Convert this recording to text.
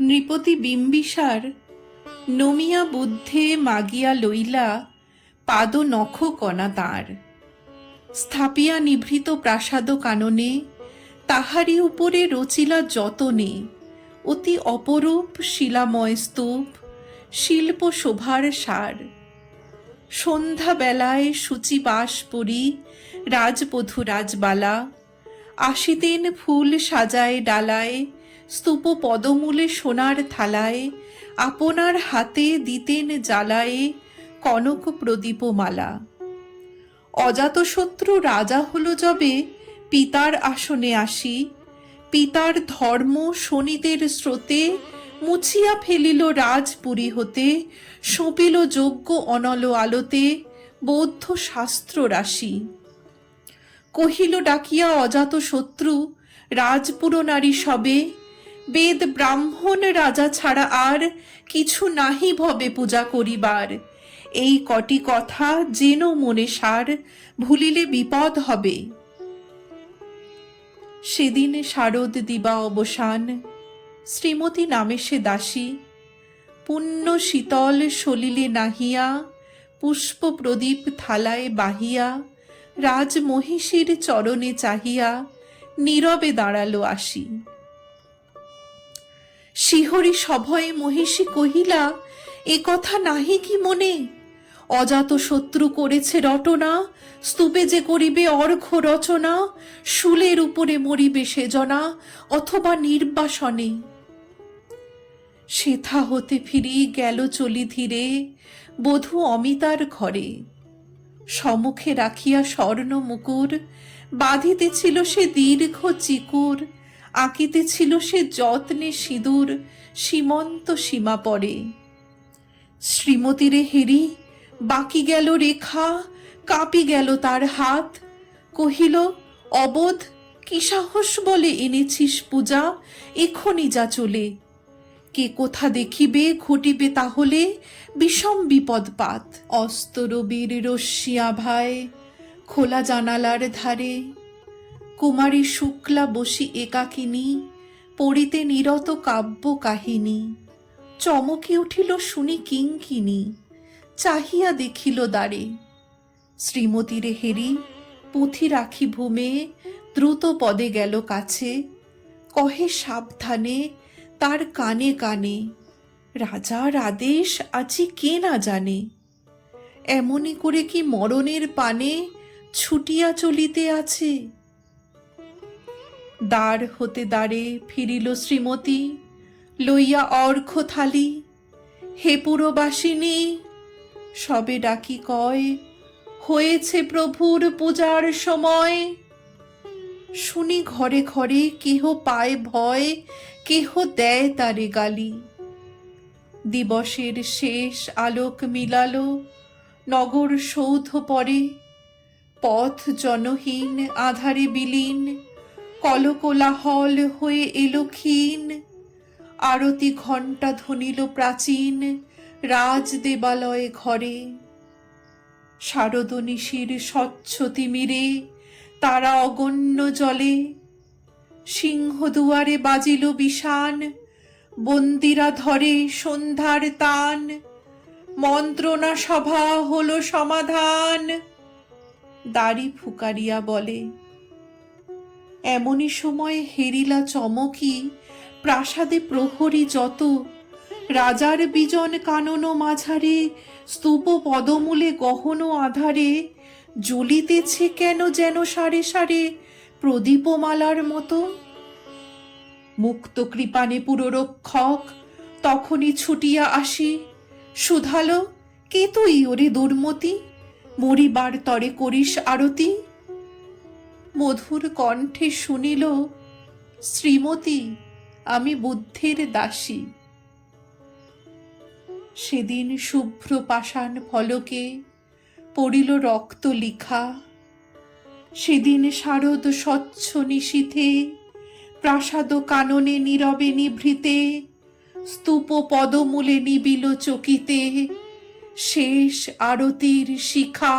নৃপতি বিম্বিসার নমিয়া বুদ্ধে মাগিয়া লইলা পাদ নখ কণা তাঁর। স্থাপিয়া নিভৃত প্রাসাদ কাননে তাহারি উপরে রচিলা যতনে। অতি অপরূপ শিলাময় স্তূপ, শিল্প শোভার সার। সন্ধ্যা বেলায় সূচিবাস পরি রাজবধূ রাজবালা, আসিতেন ফুল সাজায় ডালায় স্তূপ পদমূলে সোনার থালায়, আপনার হাতে দিতেন জ্বালায়ে কনক প্রদীপ প্রদীপমালা। অজাতশত্রু রাজা হলো যবে পিতার আসনে আসি, পিতার ধর্ম শনিদের স্রোতে মুছিয়া ফেলিল রাজপুরী হতে, সঁপিল যজ্ঞ অনল আলোতে বৌদ্ধ শাস্ত্র রাশি কহিল, ডাকিয়া অজাত শত্রু রাজপুর নারী সবে বেদ ব্রাহ্মণ রাজা ছাড়া আর কিছু নাহি ভবে পূজা করিবার। এই কটি কথা যেন মনে সার, ভুলিলে বিপদ হবে। সেদিন শারদ দিবা অবসান, শ্রীমতী নামে সে দাসী। পুণ্য শীতল সলিলে নাহিয়া, পুষ্প প্রদীপ থালায় বাহিয়া, রাজমহিষীর চরণে চাহিয়া, নীরবে দাঁড়াল আসি। শিহরি সভয়ে মহিষী কহিলা, এ কথা নাহি কি মনে? অজাত শত্রু করেছে রটনা, স্তূপে যে করিবে অর্ঘ রচনা, শুলের উপরে মরিবে সেজনা, অথবা নির্বাসনে। সেথা হতে ফিরি গেল চলি ধীরে, বধূ অমিতার ঘরে। সমুখে রাখিয়া স্বর্ণ মুকুর, বাঁধিতেছিল সে দীর্ঘ চিকুর আঁকিতেছিল সে যত্নে সিঁদুর, সীমন্ত সীমা পরে শ্রীমতীরে হেরি, বাকি গেল রেখা, কাঁপি গেল তার হাত। কহিল, অবোধ, কি সাহস বলে এনেছিস পূজা, এখনই যা চলে। কে কোথা দেখিবে, ঘটিবে তাহলে বিষম বিপদপাত। অস্ত রবির রশ্মি আভায়, খোলা জানালার ধারে কুমারী শুক্লা বসি একাকিনী, পড়িতে নিরত কাব্য কাহিনী। চমকে উঠিল শুনি কিঙ্কিনী, চাহিয়া দেখিল দ্বারে। শ্রীমতীরে হেরি, পুঁথি রাখি ভূমে, দ্রুত পদে গেল কাছে। কহে সাবধানে, তার কানে কানে, রাজার আদেশ আজি কে না জানে? এমনই করে কি মরণের পানে ছুটিয়া চলিতে আছে? দ্বার হতে দ্বারে ফিরিল শ্রীমতী, লইয়া অর্ঘ থালি। হে পুরবাসিনী, সবে ডাকি কয়, হয়েছে প্রভুর পূজার সময়। শুনি ঘরে ঘরে কেহ পায় ভয়, কেহ দেয় তারে গালি। দিবসের শেষ আলোক মিলালো, নগর সৌধ পরে। পথ জনহীন, আধারে বিলীন। কলকোলাহল হয়ে এলো ক্ষীণ। আরতি ঘণ্টা ধ্বনিল প্রাচীন রাজ দেবালয়ে ঘরে। শারদ নিশির স্বচ্ছ তিমিরে, তারা অগণ্য জলে। সিংহ দুয়ারে বাজিল বিষান, বন্দিরা ধরে সন্ধ্যার তান। মন্ত্রণা সভা হলো সমাধান, দাড়ি ফুকারিয়া বলে। এমনই সময় হেরিলা চমকি, প্রাসাদে প্রহরী যত, রাজার বিজন কানন মাঝারে, স্তূপ পদমূলে গহন আধারে, জ্বলিতেছে কেন যেন সারে সারে প্রদীপমালার মতো। মুক্ত কৃপানে পুররক্ষক তখনই ছুটিয়া আসি শুধালো কে তুই ওরে দুর্মতি? মরিবার তরে করিস আরতি? মধুর কণ্ঠে শুনিল, শ্রীমতী, আমি বুদ্ধের দাসী। সেদিন শুভ্র পাষাণ ফলকে পড়িল রক্ত লিখা। সেদিন শারদ স্বচ্ছ নিশীথে, প্রাসাদ কাননে নীরবে নিভৃতে, স্তূপ পদমূলে নিবিল চকিতে, শেষ আরতির শিখা